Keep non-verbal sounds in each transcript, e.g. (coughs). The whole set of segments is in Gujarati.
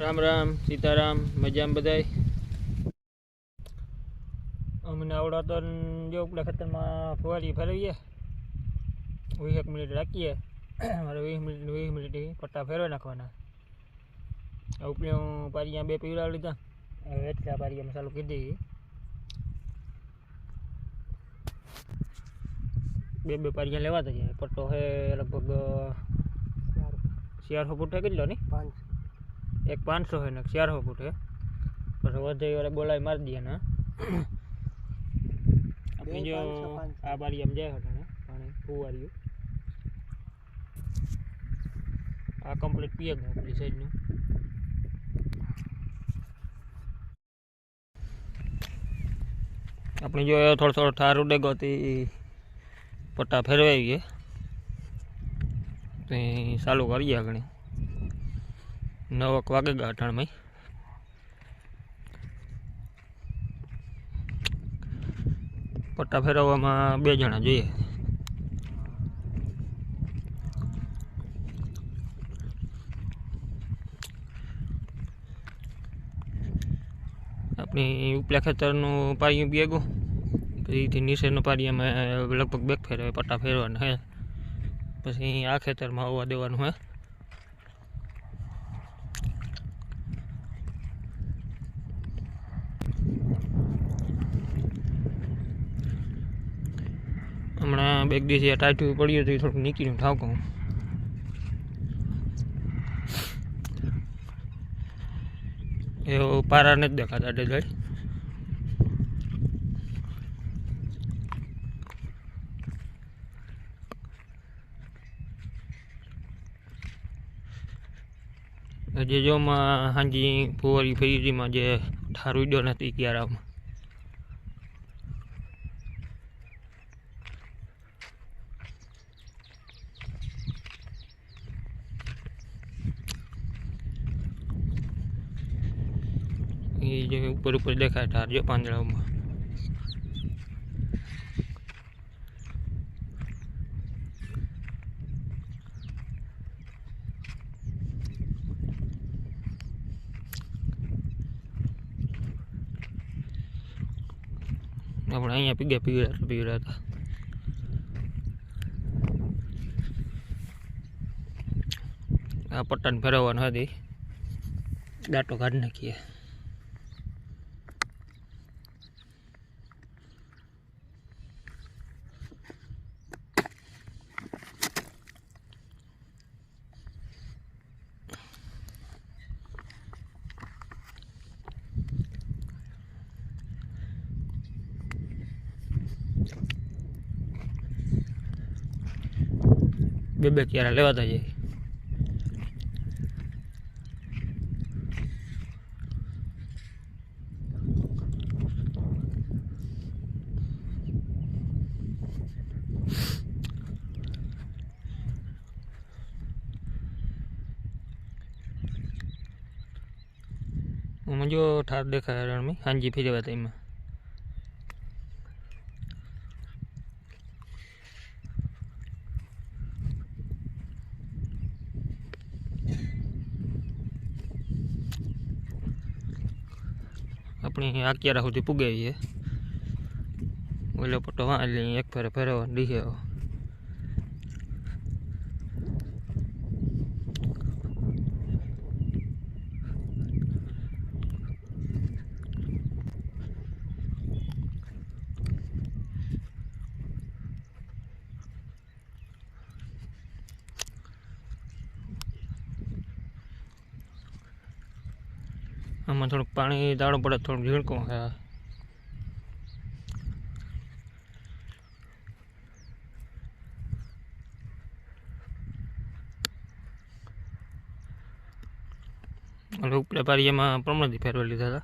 રામ રામ, સીતારામ, મજામ બધાય? અમને આવડો તો જો પેલા ખેતરમાં ફુવારી ફેરવીએ. વીસ એક મિનિટ રાખીએ. મારે વીસ મિનિટ વીસ મિનિટ પટ્ટા ફેરવી નાખવાના. આ ઉપલી હું પારિયા બે પીવડા લીધા. હવે એટલા પારિયા મસાલો કીધી બે બે પારિયા લેવાતા જઈએ પટ્ટો છે લગભગ ચારસો. ફૂટ કેટલો નહીં પાંચ એક પાંચસો છે ને ચારસો ફૂટ હે. પછી વધે વાળે બોલાવી મારી દઈએ ને (coughs) આપણે જો પાંચસો, પાંચસો. આ બારી આમ જાય હટાણે પાણી ફુવાર્યું. આ કમ્પ્લીટ પીએ ગયું પેલી સાઈડનું આપણે જો થોડો થોડો ઠાર ઉડે ગયો તે પટ્ટા ફેરવાઈએ તો ચાલુ કરીએ આગળ. નવક વાગે ગયા અઠાણમાં પટ્ટા ફેરવવામાં બે જણા જોઈએ. આપણી ઉપલા ખેતરનું પારિયું ભેગું પછીથી નીચેનું અમે લગભગ બેગ ફેરવે, પટ્ટા ફેરવાના હે. પછી આ ખેતરમાં આવવા દેવાનું હે. હમણાં બે દિવસે ટાઈટું પડ્યું હતું થોડુંક નીકળ્યું ઠાવકું એવો પારા નથી દેખાતા ડેજડ હજી જોમાં હાંજી ફુવારી ફરીમાં જે ઠાર ઉડ્યો નથી ક્યારામાં. એ જે ઉપર ઉપર દેખાય ઠાર જો પાંદડાઓમાં. આપણે અહીંયા પીગ્યા પીગળા પીગળા હતા. આ પટ્ટાને ફેરવવાનું હતી. દાંટો કાઢી નાખીએ. બે બે ક્યારા લેવાતા જાય મજો ઠાર દેખાય રણમી હાંજી ફેરવા એમાં. આપણી અત્યારે સુધી પુગાવીએ. ઓલો પટો એટલે એક ફેરે ફેરો દીધે આમાં થોડુંક પાણી દાડો પડે થોડુંક ઝીણકું. હા. હવે ઉપલે એમાં પ્રમાણથી ફેરવી લીધા હતા.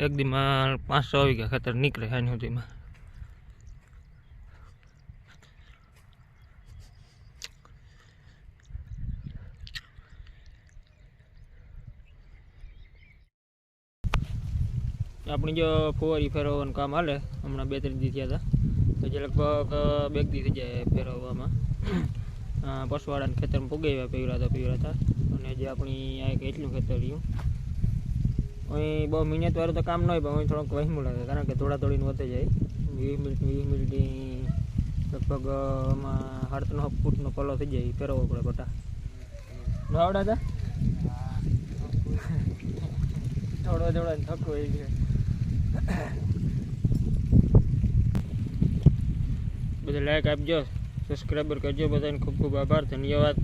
એક દીમાં પાંચસો આવી ગયા ખેતર નીકળે એની સુધીમાં. આપણી જો ફુવારી ફેરવવાનું કામ હાલે હમણાં બે ત્રણ દી થયા હતા. પછી લગભગ બે દી થઈ જાય ફેરવવામાં. (clears throat) અ, પસવાડાના ખેતરમાં પુગાવ્યા પીવરાતા પીવરાતા અને જે આપણી આ એક એટલું ખેતર રહ્યું. અહીં બહુ મહેનત વાળું તો કામ ન હોય પણ અહીં થોડોક વહીમું લાગે કારણ કે થોડા થોડીને વધે જાય. વીસ મિનિટ વીસ મિનિટની લગભગ આમાં હાડતનો ફૂટનો પલ્લો થઈ જાય ફેરવવો પડે પટા ન આવડે થોડો થોડો થકું એ છે. બધા લાઈક આપજો સબસ્ક્રાઈબર કરજો બધાને ખૂબ ખૂબ આભાર ધન્યવાદ.